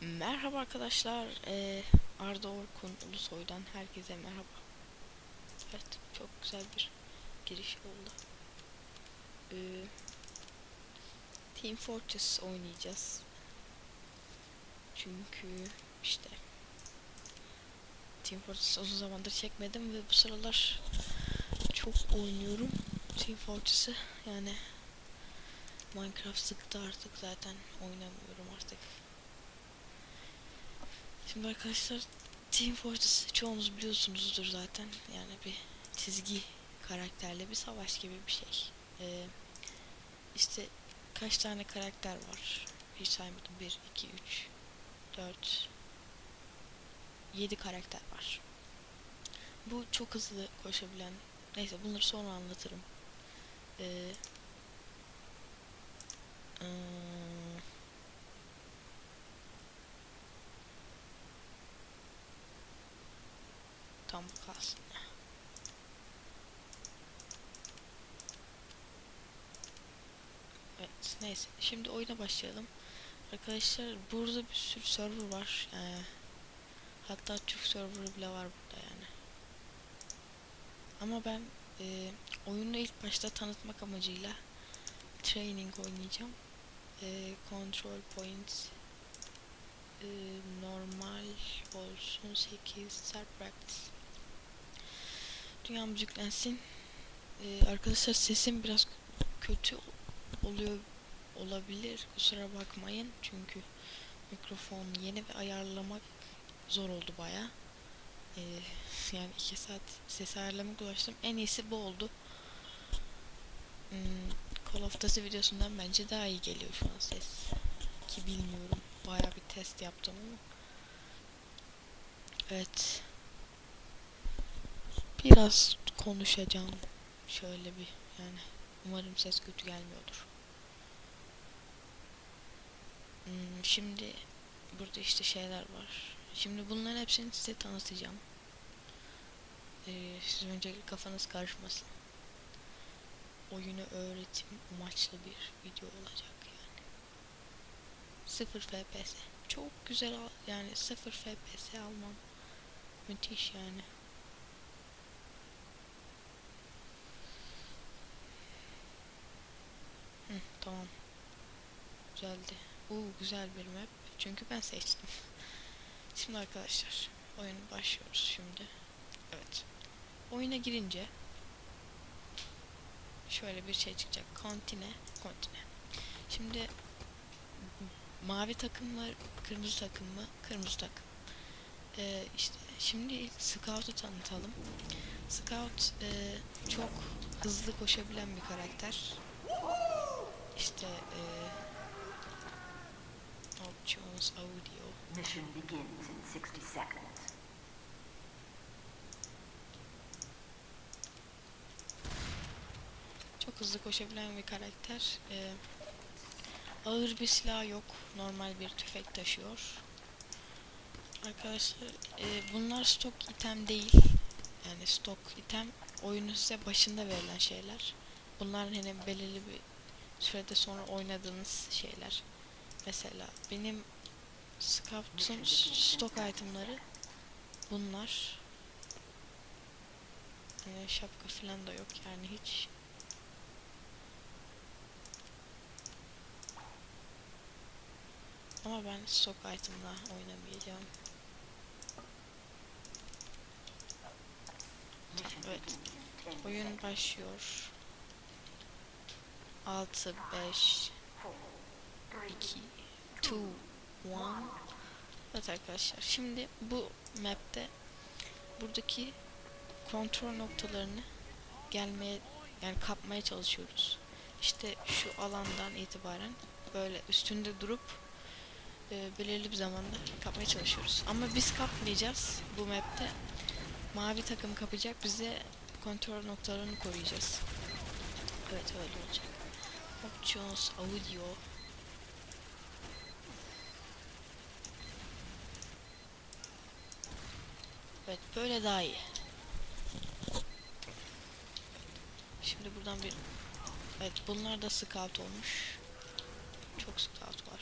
Merhaba arkadaşlar. Ee, Arda Orkun Ulusoy'dan herkese merhaba. Evet, çok güzel bir giriş oldu. Ee, Team Fortress oynayacağız. Çünkü işte Team Fortress uzun zamandır çekmedim ve bu sıralar çok oynuyorum Team Fortress'ı. Yani Minecraft sıktı artık zaten oynamıyorum artık. Şimdi arkadaşlar Team Fortress çoğunuz biliyorsunuzdur zaten. Yani bir çizgi karakterli bir savaş gibi bir şey. Ee, işte kaç tane karakter var? Hiç saymadım. 1, 2, 3, 4, 7 karakter var. Bu çok hızlı koşabilen... Neyse bunları sonra anlatırım. Ee, ıı, Tam kalsın. Evet neyse şimdi oyuna başlayalım. Arkadaşlar burada bir sürü server var. Ee, hatta Türk serverı bile var burada yani. Ama ben e, oyunu ilk başta tanıtmak amacıyla training oynayacağım. E, control points e, normal olsun 8 start practice. Dünyam yüklensin. Ee, arkadaşlar sesim biraz kötü oluyor olabilir. Kusura bakmayın. Çünkü mikrofon yeni ve ayarlamak zor oldu baya. Ee, yani iki saat ses ayarlamak ulaştım. En iyisi bu oldu. Hmm, Call of Duty videosundan bence daha iyi geliyor şu an ses. Ki bilmiyorum. Baya bir test yaptım ama. Evet. Biraz konuşacağım. Şöyle bir yani umarım ses kötü gelmiyordur. Hmm, şimdi burada işte şeyler var. Şimdi bunların hepsini size tanıtacağım. Ee, siz öncelikle kafanız karışmasın. Oyunu öğretim amaçlı bir video olacak yani. 0 FPS. Çok güzel yani 0 FPS almam. Müthiş yani. Tamam. Güzeldi. Uuu güzel bir map. Çünkü ben seçtim. Şimdi arkadaşlar oyuna başlıyoruz şimdi. Evet. Oyuna girince şöyle bir şey çıkacak. Kontine, kontine. Şimdi mavi takım mı, kırmızı takım mı? Kırmızı takım. Ee, işte şimdi ilk Scout'u tanıtalım. Scout e, çok hızlı koşabilen bir karakter. İşte e, Options Audio. Mission begins in 60 seconds. Çok hızlı koşabilen bir karakter. Ee, ağır bir silah yok. Normal bir tüfek taşıyor. Arkadaşlar e, bunlar stok item değil. Yani stok item oyunun size başında verilen şeyler. Bunlar hani belirli bir sürede sonra oynadığınız şeyler. Mesela benim Scout'un stok itemları bunlar. Yani şapka falan da yok yani hiç. Ama ben stok item'la oynamayacağım. Evet. begins in 10 Oyun başlıyor. 6 5 Four, three, 2 2 1 Evet arkadaşlar şimdi bu map'te buradaki kontrol noktalarını gelmeye yani kapmaya çalışıyoruz. İşte şu alandan itibaren böyle üstünde durup e, belirli bir zamanda kapmaya çalışıyoruz. Ama biz kapmayacağız bu map'te. Mavi takım kapacak bize kontrol noktalarını koruyacağız. Evet öyle olacak. Options audio Evet böyle daha iyi. Şimdi buradan bir Evet bunlar da scout olmuş. Çok scout var.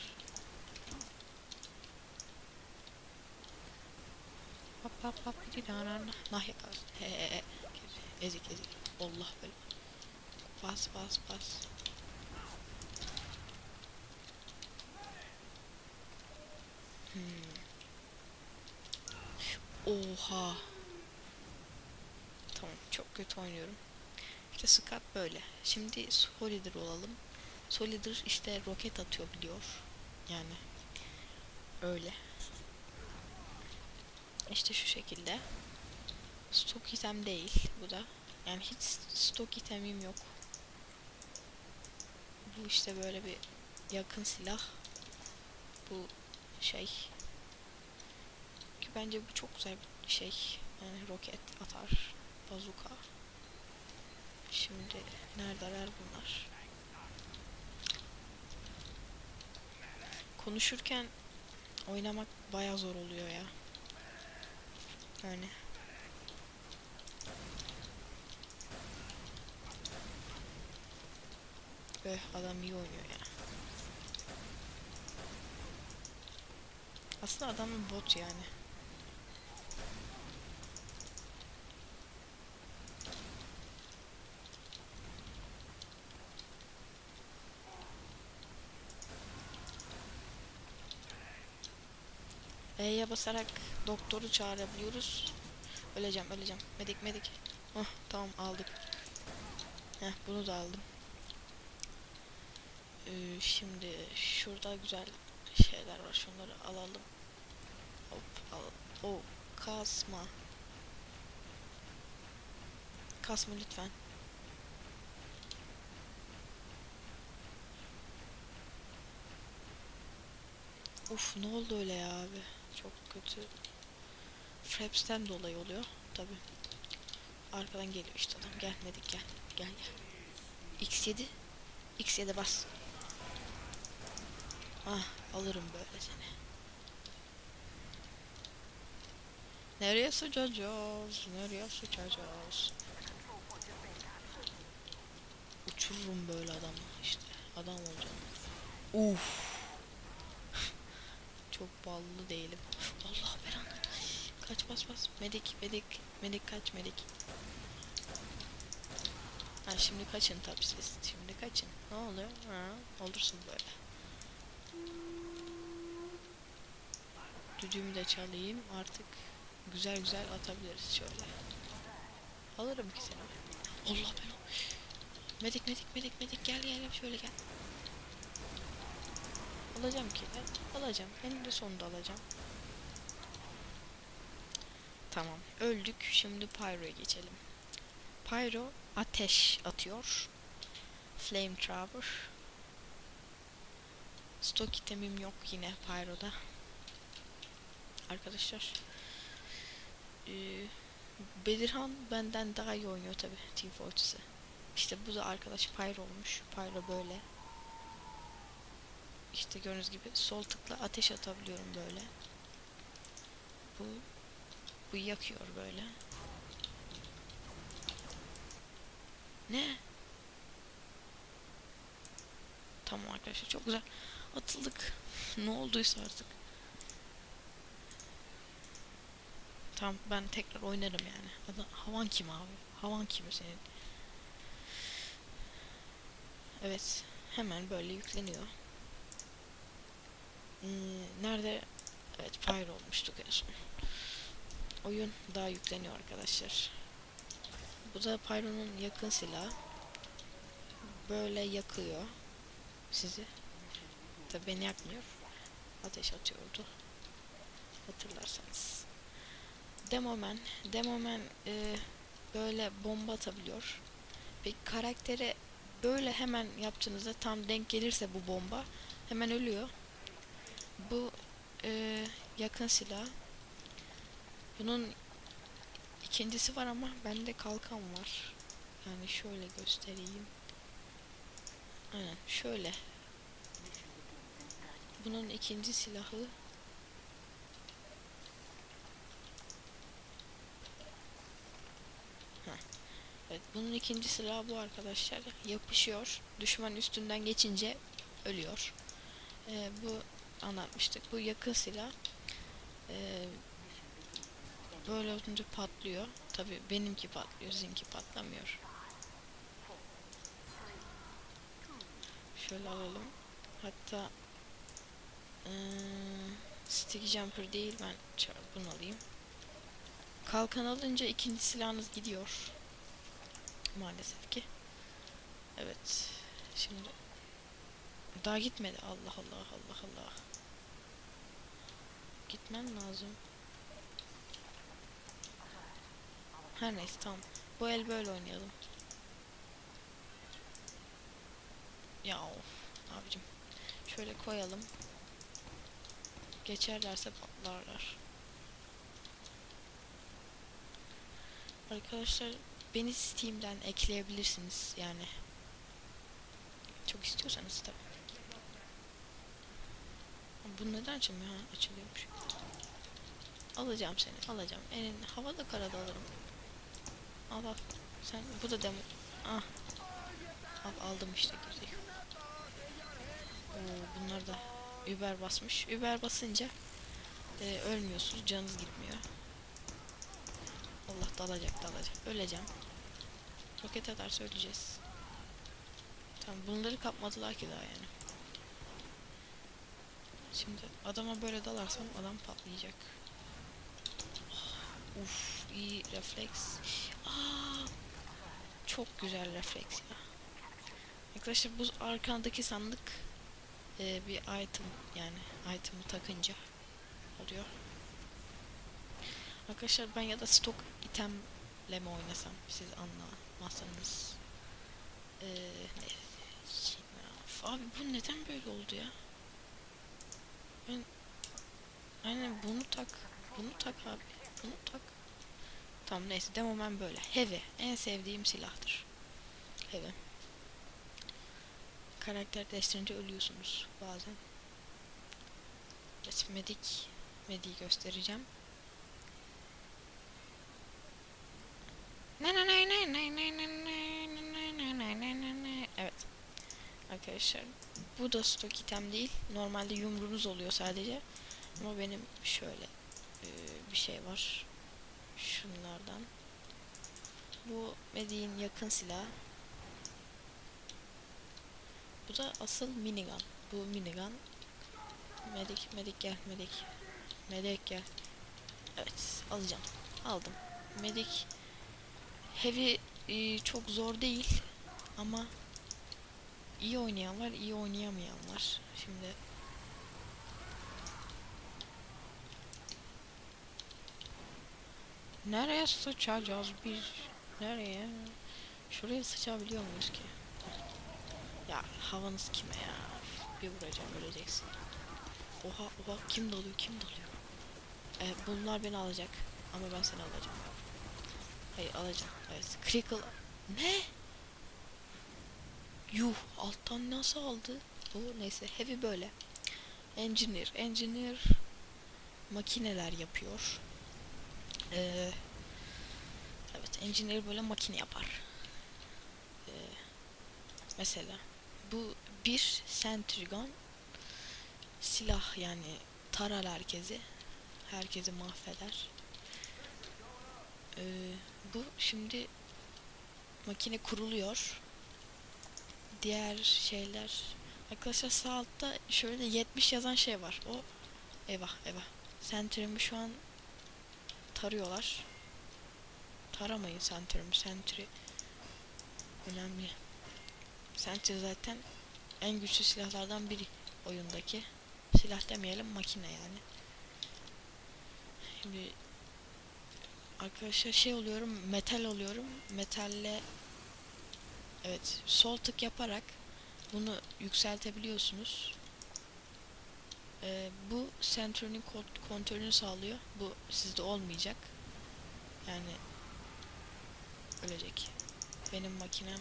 na na na. Nah ya he he he. Ezik ezik. Allah böyle. Bas bas bas. Hmm. Oha. Tamam çok kötü oynuyorum. İşte Scott böyle. Şimdi Solider olalım. Solider işte roket atıyor biliyor. Yani öyle. İşte şu şekilde. Stok item değil bu da. Yani hiç stok itemim yok. Bu işte böyle bir yakın silah. Bu şey. Ki bence bu çok güzel bir şey. Yani roket atar. Bazuka. Şimdi neredeler bunlar? Konuşurken oynamak baya zor oluyor ya. Yani. Öh adam iyi oynuyor ya. Aslında adamın bot yani. E'ye basarak doktoru çağırabiliyoruz. Öleceğim, öleceğim. Medik, medik. Oh, tamam aldık. Heh, bunu da aldım. Ee, şimdi şurada güzel şeyler var. Şunları alalım. Hop, al. O kasma. Kasma lütfen. Uf ne oldu öyle ya abi? Çok kötü. Fraps'ten dolayı oluyor tabi. Arkadan geliyor işte adam. Gelmedik gel. Gel gel. X7. X7 bas. Ah alırım böyle seni. Nereye sıçacağız? Nereye sıçacağız? Uçururum böyle adamı işte. Adam olacağım. Uf. Çok ballı değilim. Allah belanı. Kaç bas bas. Medik medik. Medik kaç medik. Ha şimdi kaçın tabi siz. Şimdi kaçın. Ne oluyor? Ha, olursun böyle. Düdüğümü de çalayım. Artık güzel güzel atabiliriz şöyle. Alırım ki seni. Allah belanı. Medik medik medik medik gel gel şöyle gel. Alacağım ki de. Alacağım. Eninde sonunda alacağım. Tamam. Öldük. Şimdi Pyro'ya geçelim. Pyro ateş atıyor. Flamethrower. Stok itemim yok yine Pyro'da. Arkadaşlar. Ee, Bedirhan benden daha iyi oynuyor tabi Team Fortress'ı. İşte bu da arkadaş Pyro olmuş. Pyro böyle. İşte gördüğünüz gibi sol tıkla ateş atabiliyorum böyle. Bu bu yakıyor böyle. Ne? Tamam arkadaşlar çok güzel atıldık. ne olduysa artık. Tamam ben tekrar oynarım yani. Adam, havan kim abi? Havan kim senin? Evet. Hemen böyle yükleniyor. Ee, nerede? Evet Pyro olmuştuk en son. Oyun daha yükleniyor arkadaşlar. Bu da Pyro'nun yakın silahı. Böyle yakıyor sizi. Tabi beni yakmıyor. Ateş atıyordu. Hatırlarsanız. Demoman. Demoman e, böyle bomba atabiliyor. Peki karaktere böyle hemen yaptığınızda tam denk gelirse bu bomba hemen ölüyor. Bu e, yakın silah. Bunun ikincisi var ama bende kalkan var. Yani şöyle göstereyim. Aynen şöyle. Bunun ikinci silahı Heh. Evet, bunun ikinci silahı bu arkadaşlar. Yapışıyor. Düşman üstünden geçince ölüyor. Ee, bu anlatmıştık. Bu yakın silah. Ee, böyle olunca patlıyor. Tabi benimki patlıyor, sizinki patlamıyor. Şöyle alalım. Hatta eee, stick jumper değil ben bunu alayım. Kalkan alınca ikinci silahınız gidiyor. Maalesef ki. Evet. Şimdi daha gitmedi. Allah Allah Allah Allah. Gitmem lazım. Her neyse tamam. Bu el böyle oynayalım. Ya of abicim. Şöyle koyalım. Geçerlerse patlarlar. Arkadaşlar beni Steam'den ekleyebilirsiniz yani. Çok istiyorsanız tabii. Bu neden açılmıyor? Ha, açılıyormuş. Alacağım seni, alacağım. Elin havada karada alırım. Al al. Sen bu da demo. Ah. Al aldım işte girdik. Oo, bunlar da Uber basmış. Uber basınca e, ölmüyorsunuz, canınız gitmiyor. Allah dalacak dalacak. Öleceğim. Roket atarsa öleceğiz. Tamam bunları kapmadılar ki daha yani. Şimdi adama böyle dalarsam adam patlayacak. Oh, Uf iyi refleks. Aa, çok güzel refleks ya. Arkadaşlar bu arkandaki sandık e, bir item yani item'ı takınca oluyor. Arkadaşlar ben ya da stok itemle mi oynasam siz anlamazsanız. Ee, abi bu neden böyle oldu ya? Ben aynen bunu tak. Bunu tak abi. Bunu tak. Tamam neyse demo ben böyle. Heavy. En sevdiğim silahtır. Heavy. Karakter değiştirince ölüyorsunuz bazen. Evet medik. Medi'yi göstereceğim. Arkadaşlar bu da stok item değil. Normalde yumruğunuz oluyor sadece. Ama benim şöyle e, bir şey var. Şunlardan. Bu Medi'nin yakın silahı. Bu da asıl minigun. Bu minigun. Medik, medik gel, medik. Medik gel. Evet, alacağım. Aldım. Medik Heavy e, çok zor değil ama iyi oynayan var, iyi oynayamayan var. Şimdi Nereye sıçacağız biz? Nereye? Şuraya sıçabiliyor muyuz ki? Ya havanız kime ya? Bir vuracağım öleceksin. Oha oha kim dalıyor kim dalıyor? Ee, bunlar beni alacak ama ben seni alacağım. Hayır alacağım. Evet. Crickle. Ne? Yuh alttan nasıl aldı? Bu neyse heavy böyle. Engineer. Engineer makineler yapıyor. Ee, evet engineer böyle makine yapar. Ee, mesela bu bir centrigon silah yani tarar herkesi. Herkesi mahveder. Ee, bu şimdi makine kuruluyor. Diğer şeyler arkadaşlar sağ altta şöyle 70 yazan şey var. O eyvah eyvah. Center'ımı şu an tarıyorlar. Taramayın Center'ımı. Center önemli. Center zaten en güçlü silahlardan biri oyundaki. Silah demeyelim makine yani. Şimdi Arkadaşlar şey oluyorum, metal oluyorum. Metalle evet sol tık yaparak bunu yükseltebiliyorsunuz. Ee, bu sentörünün kontrolünü sağlıyor. Bu sizde olmayacak. Yani ölecek. Benim makinem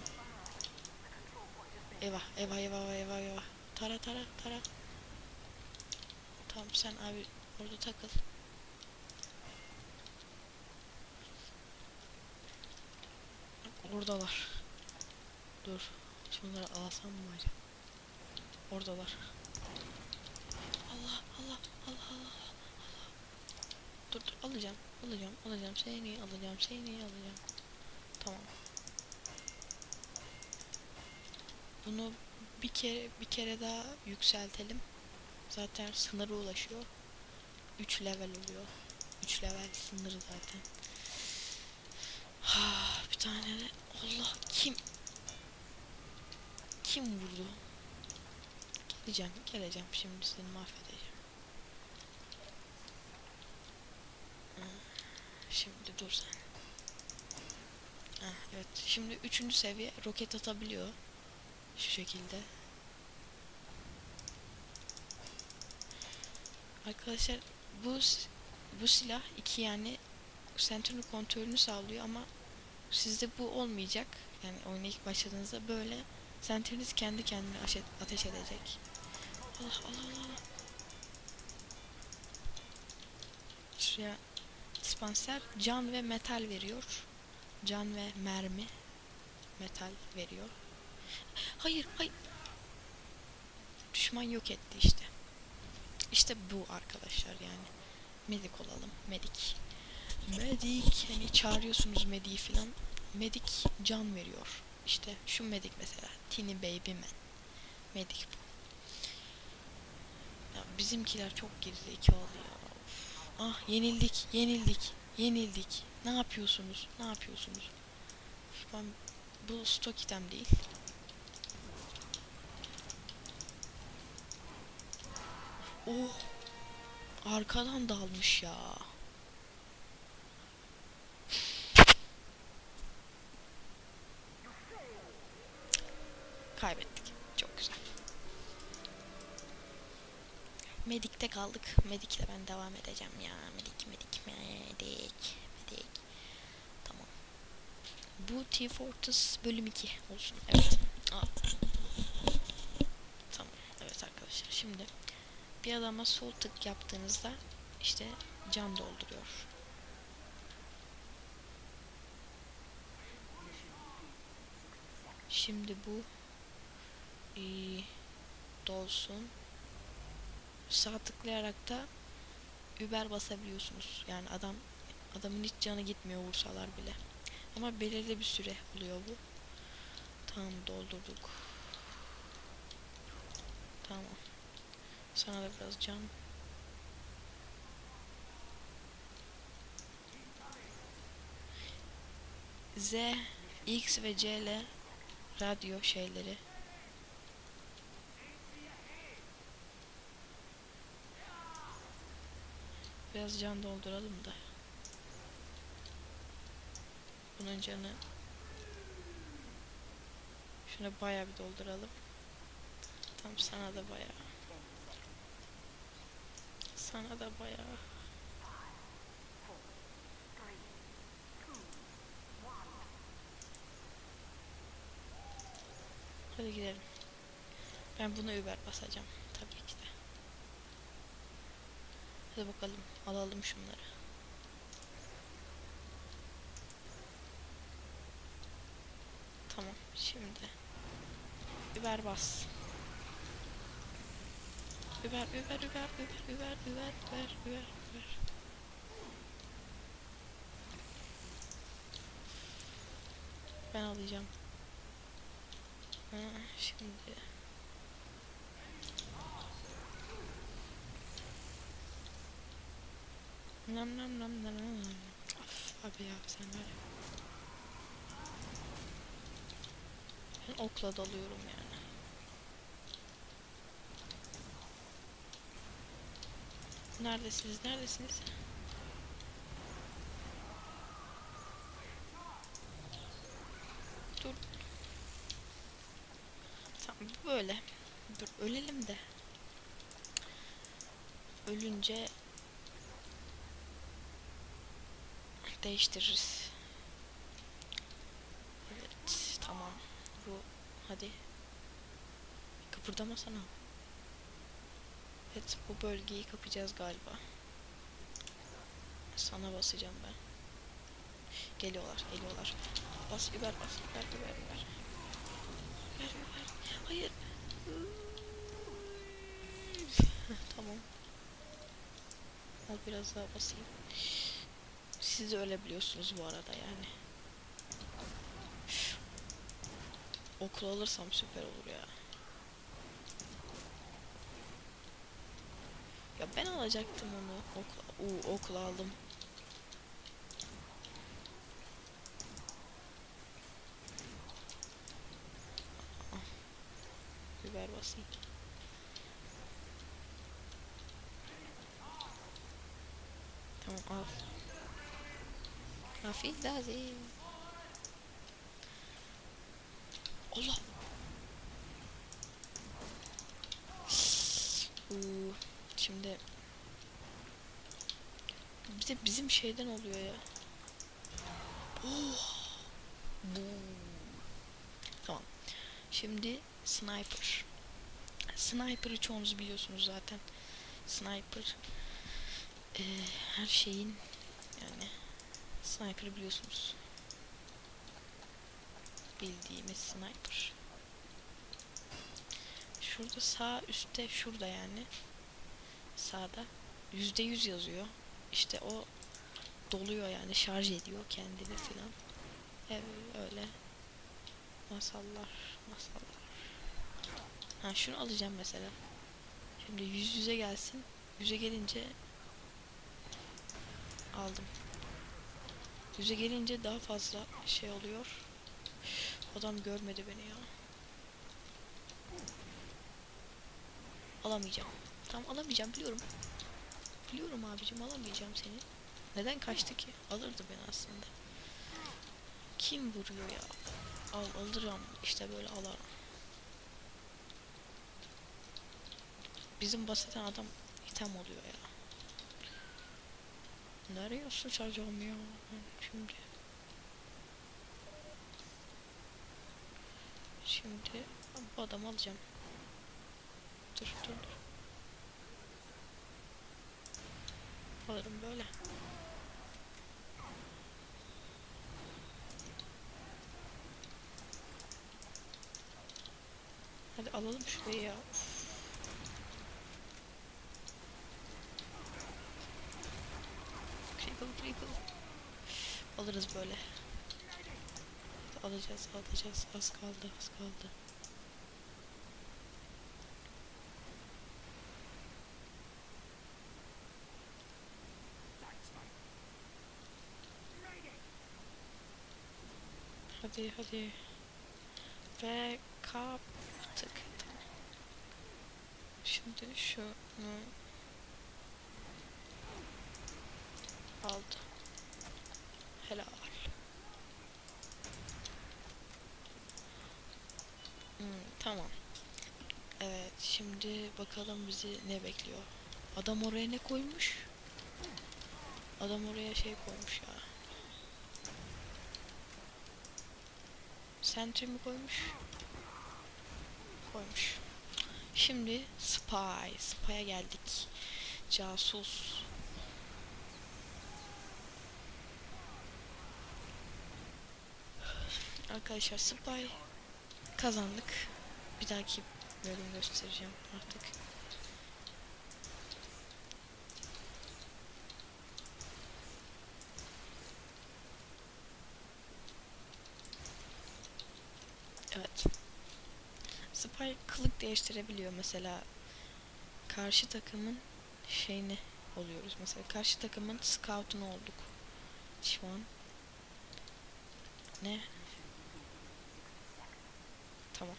Eyvah, eyvah, eyvah, eyvah, eyvah. Tara, tara, tara. Tamam sen abi orada takıl. Oradalar. Dur. Şunları alsam mı acaba? Oradalar. Allah Allah Allah Allah Allah. Dur dur alacağım, alacağım, alacağım seni, alacağım seni, alacağım. Tamam. Bunu bir kere bir kere daha yükseltelim. Zaten sınıra ulaşıyor. 3 level oluyor. 3 level sınırı zaten. Ha, bir tane de Allah kim kim vurdu? Geleceğim, geleceğim şimdi seni mahvedeceğim. Şimdi dur sen. Ha, evet. Şimdi üçüncü seviye roket atabiliyor. Şu şekilde. Arkadaşlar bu bu silah iki yani Centur'un kontrolünü sağlıyor ama sizde bu olmayacak. Yani oyuna ilk başladığınızda böyle Centur'ünüz kendi kendine ateş edecek. Allah Allah. Allah. Şuraya dispanser can ve metal veriyor. Can ve mermi metal veriyor. Hayır, hayır. Düşman yok etti işte. İşte bu arkadaşlar yani. Medik olalım. Medik. Medik. Hani çağırıyorsunuz mediği filan. Medik can veriyor. İşte şu medik mesela. Tiny Baby Man. Medik bu. Ya bizimkiler çok gerizekalı ya. Of. Ah yenildik. Yenildik. Yenildik. Ne yapıyorsunuz? Ne yapıyorsunuz? Ben bu stok item değil. Oh. Arkadan dalmış ya. Kaybettik. Çok güzel. Medik'te kaldık. Medik'le ben devam edeceğim ya. Medik, medik, medik, medik. Tamam. Bu T-Fortress bölüm 2 olsun. Evet. Tamam. Evet arkadaşlar. Şimdi bir adama sol tık yaptığınızda işte can dolduruyor. Şimdi bu eee, dolsun. Sağ tıklayarak da Uber basabiliyorsunuz. Yani adam adamın hiç canı gitmiyor vursalar bile. Ama belirli bir süre oluyor bu. Tamam doldurduk. Tamam. Sana da biraz can. Z, X ve C ile radyo şeyleri. Biraz can dolduralım da. Bunun canı Şuna bayağı bir dolduralım. Tam sana da bayağı. Sana da bayağı. Hadi gidelim. Ben bunu Uber basacağım. Tabii ki de. Hadi bakalım. Alalım şunları. Tamam. Şimdi. Uber bas. Uber, Uber, Uber, Uber, Uber, Uber, Uber, Uber, Uber. Ben alacağım. Ha, şimdi. Nam nam nam nam nam. Of, abi ya sen var. Ben okla dalıyorum yani. Neredesiniz? Neredesiniz? Dur. Tamam böyle. Dur ölelim de. Ölünce değiştiririz. Evet tamam. Bu hadi. Kıpırdamasana. Evet bu bölgeyi kapacağız galiba. Sana basacağım ben. Geliyorlar, geliyorlar. Bas Uber bas. Uber, Uber, Uber. Uber, Uber. Hayır. tamam. Al biraz daha basayım. Siz de öyle biliyorsunuz bu arada yani. Okul alırsam süper olur ya. Ya ben alacaktım onu. Okul, Uu, okul aldım. Ah. Biber basayım. Tamam al. Afiyet olsun. Allah. Uuu, şimdi bir de bizim şeyden oluyor ya. Bu. Tamam. Şimdi sniper. Sniper'ı çoğunuz biliyorsunuz zaten. Sniper eee, her şeyin sniper'ı biliyorsunuz. Bildiğimiz sniper. Şurada sağ üstte şurada yani. Sağda yüzde yüz yazıyor. İşte o doluyor yani şarj ediyor kendini filan. Evet öyle. Masallar, masallar. Ha şunu alacağım mesela. Şimdi yüz yüze gelsin. Yüze gelince aldım. Yüze gelince daha fazla şey oluyor. Adam görmedi beni ya. Alamayacağım. Tamam alamayacağım biliyorum. Biliyorum abicim alamayacağım seni. Neden kaçtı ki? Alırdı beni aslında. Kim vuruyor ya? Al alırım işte böyle alarım. Bizim basiten adam item oluyor ya. Nereye sıçacağım ya şimdi? Şimdi bu adamı alacağım. Dur dur dur. Alırım böyle. Hadi alalım şurayı ya. Alırız böyle. Alacağız alacağız. Az kaldı az kaldı. Hadi hadi. Ve kaptık. Şimdi şunu aldı. Helal. Hmm, tamam. Evet şimdi bakalım bizi ne bekliyor. Adam oraya ne koymuş? Adam oraya şey koymuş ya. Sentry mi koymuş? Koymuş. Şimdi Spy. Spy'a geldik. Casus. Arkadaşlar Spy kazandık. Bir dahaki bölüm göstereceğim artık. Evet. Spy kılık değiştirebiliyor mesela. Karşı takımın şeyini oluyoruz. Mesela karşı takımın scout'unu olduk. Şu an. Ne? Tamam.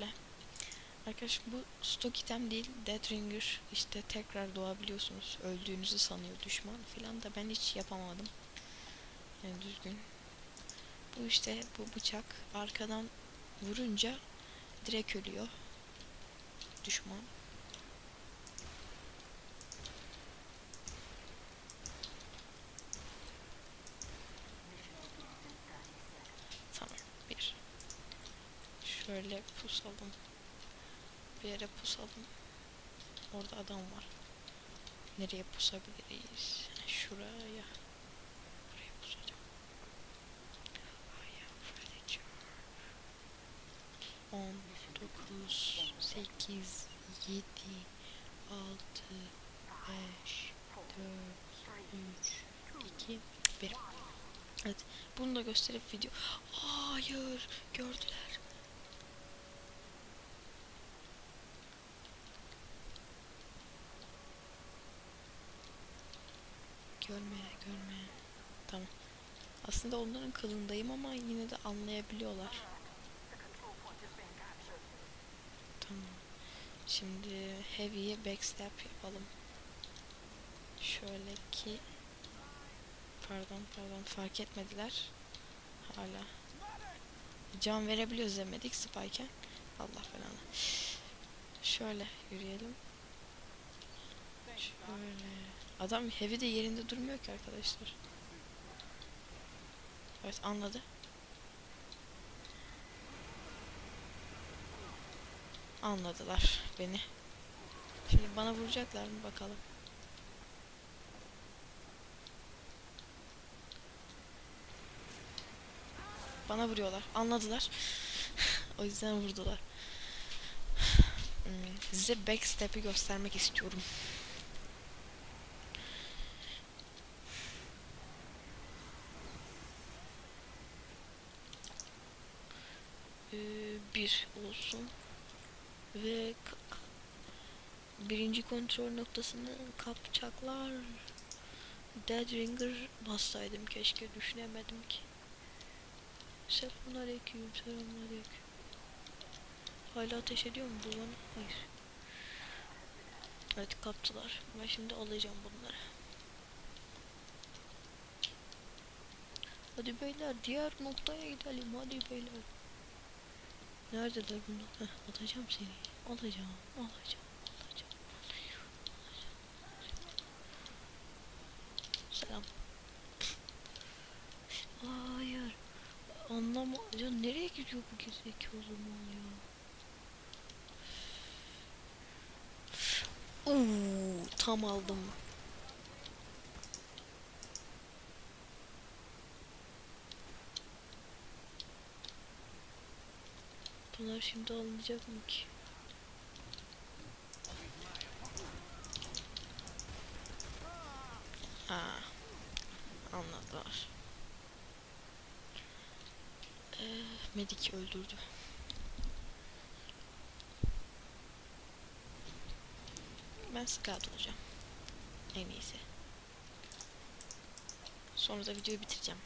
Böyle. Arkadaşlar bu stok item değil. Death Ringer işte tekrar doğabiliyorsunuz. Öldüğünüzü sanıyor düşman filan da ben hiç yapamadım. Yani düzgün. Bu işte bu bıçak arkadan vurunca direkt ölüyor. Düşman. Şöyle pusalım. Bir yere pusalım. Orada adam var. Nereye pusabiliriz? Şuraya. Buraya pusacağım. On, dokuz, sekiz, yedi, altı, beş, dört, üç, iki, bir. Evet. Bunu da gösterip video. Hayır. Gördüler. Aslında onların kılındayım ama yine de anlayabiliyorlar. Tamam. Şimdi heavy'ye backstep yapalım. Şöyle ki pardon pardon fark etmediler. Hala. Can verebiliyoruz demedik spyken. Allah belanı. Şöyle yürüyelim. Şöyle. Adam heavy de yerinde durmuyor ki arkadaşlar. Evet anladı. Anladılar beni. Şimdi bana vuracaklar mı bakalım. Bana vuruyorlar. Anladılar. o yüzden vurdular. Hmm, Size backstep'i göstermek istiyorum. Ee, bir olsun ve birinci kontrol noktasını kapacaklar. Dead Ringer bassaydım keşke düşünemedim ki. Selamünaleyküm, selamünaleyküm. Hala ateş ediyor mu bu bana? Hayır. Evet kaptılar. Ben şimdi alacağım bunları. Hadi beyler diğer noktaya gidelim hadi beyler. Neredeler bunlar? Heh, atacağım seni. Alacağım, alacağım, alacağım. Selam. Hayır. Anlama. Ya nereye gidiyor bu gerizekalı mal ya? Oo, tam aldım. Bunlar şimdi alınacak mı ki? Aa, anladılar. Ee, Medik öldürdü. Ben scout olacağım. En iyisi. Sonra da videoyu bitireceğim.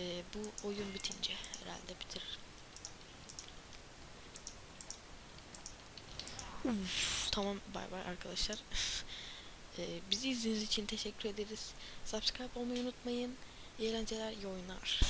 Ee, bu oyun bitince herhalde bitiririm. Uf, tamam bay bay arkadaşlar. Ee, bizi izlediğiniz için teşekkür ederiz. Subscribe olmayı unutmayın. İyi eğlenceler, iyi oyunlar.